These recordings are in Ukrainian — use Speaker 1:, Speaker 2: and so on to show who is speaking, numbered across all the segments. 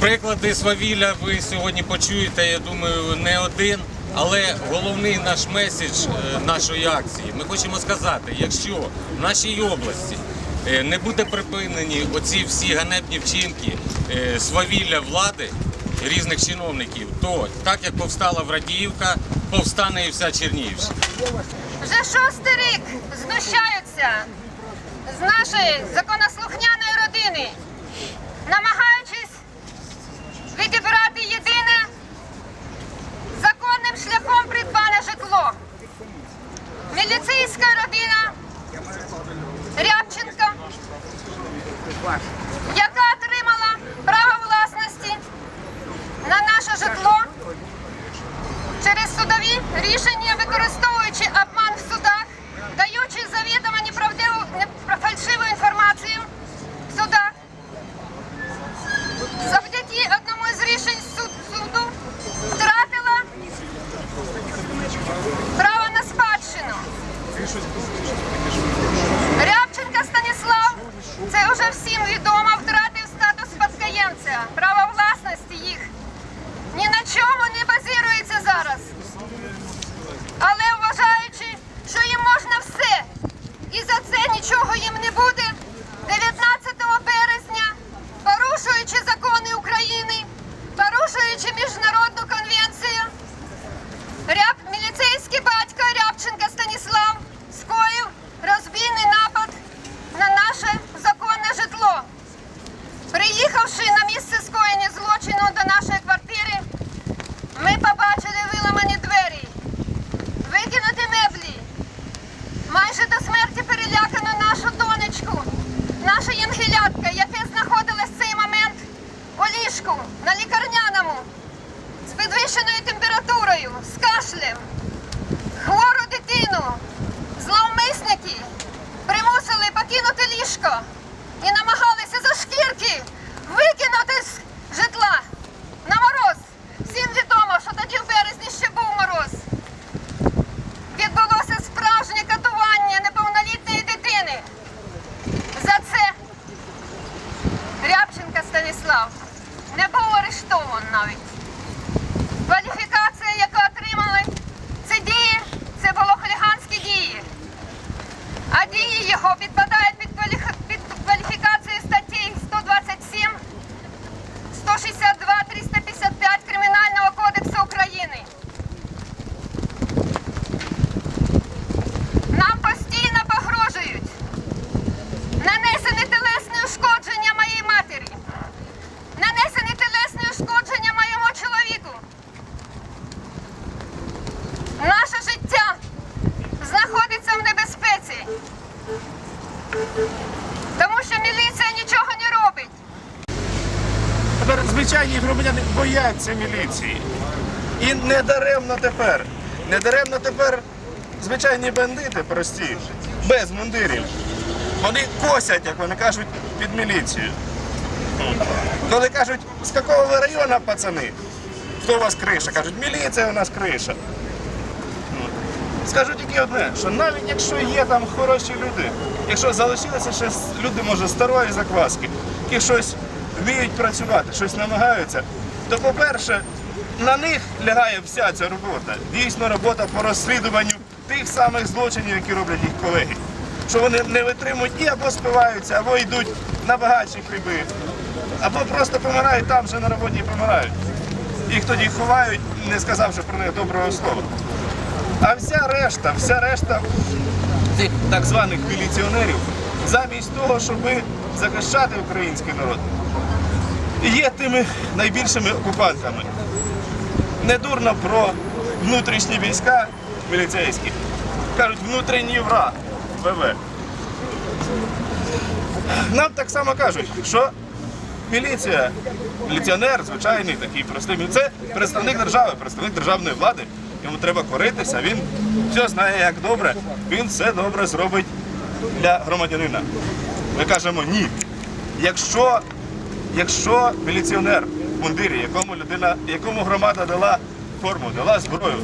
Speaker 1: Приклади свавілля ви сьогодні почуєте, я думаю, не один. Але головний наш меседж е, нашої акції. Ми хочемо сказати, якщо в нашій області е, не буде припинені оці всі ганебні вчинки е, свавілля влади різних чиновників, то так як повстала Врадіївка, повстане і вся Чернігівщина.
Speaker 2: Вже шостий рік знущаються з нашої законослухняної родини, намагаючись вже всім відомо, ліжку на лікарняному з підвищеною температурою, з кашлем, хвору дитину, зловмисники примусили покинути ліжко
Speaker 3: звичайні громадяни бояться міліції. І не даремно тепер. Не даремно тепер звичайні бандити прості, без мундирів. Вони косять, як вони кажуть, під міліцію. Коли кажуть, з якого ви району, пацани? Хто у вас криша? Кажуть, міліція у нас криша. Скажу тільки одне, що навіть якщо є там хороші люди, якщо залишилися ще люди, може, старої закваски, які щось вміють працювати, щось намагаються, то, по-перше, на них лягає вся ця робота. Дійсно, робота по розслідуванню тих самих злочинів, які роблять їх колеги. Що вони не витримують і або спиваються, або йдуть на багатші хліби, або просто помирають там же на роботі і помирають. Їх тоді ховають, не сказавши про них доброго слова. А вся решта, вся решта цих так званих міліціонерів, замість того, щоб захищати український народ, є тими найбільшими окупантами. Недурно про внутрішні війська міліцейські. Кажуть, внутрішній враг ВВ. Нам так само кажуть, що міліція, міліціонер, звичайний такий простий, це представник держави, представник державної влади. Йому треба коритися, він все знає, як добре, він все добре зробить для громадянина. Ми кажемо ні. Якщо, якщо міліціонер в мундирі, якому людина, якому громада дала форму, дала зброю,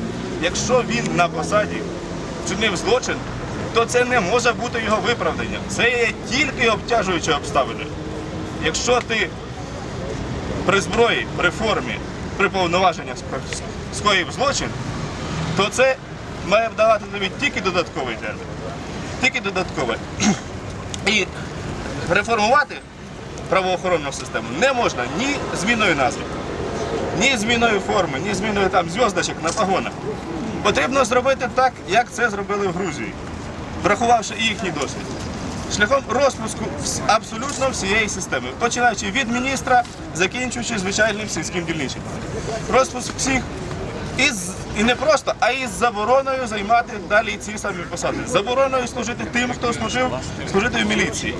Speaker 3: якщо він на посаді вчинив злочин, то це не може бути його виправданням. Це є тільки обтяжуючі обставини. Якщо ти при зброї, при формі, при повноваженнях скоїв злочин, то це має вдавати тобі тільки додатковий термін. Тільки додаткове. Реформувати правоохоронну систему не можна ні зміною назви, ні зміною форми, ні зміною там зв'язочок на погонах. Потрібно зробити так, як це зробили в Грузії, врахувавши і їхній досвід. Шляхом розпуску абсолютно всієї системи, починаючи від міністра, закінчуючи звичайним сільським дільничим. Розпуск всіх із, і не просто, а із забороною займати далі ці самі посади. Забороною служити тим, хто служив, служити в міліції.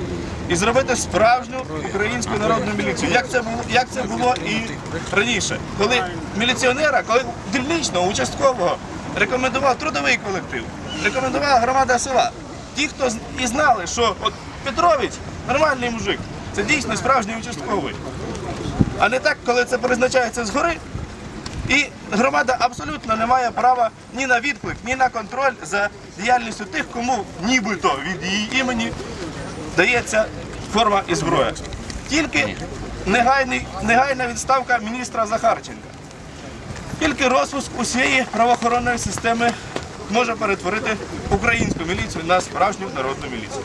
Speaker 3: І зробити справжню українську народну міліцію. Як це було, як це було і раніше, коли міліціонера, коли дільничного, участкового рекомендував трудовий колектив, рекомендувала громада села. Ті, хто і знали, що от Петрович нормальний мужик, це дійсно справжній участковий. А не так, коли це призначається згори, і громада абсолютно не має права ні на відклик, ні на контроль за діяльністю тих, кому нібито від її імені дається форма і зброя. Тільки негайний, негайна відставка міністра Захарченка. Тільки розпуск усієї правоохоронної системи може перетворити українську міліцію на справжню народну міліцію.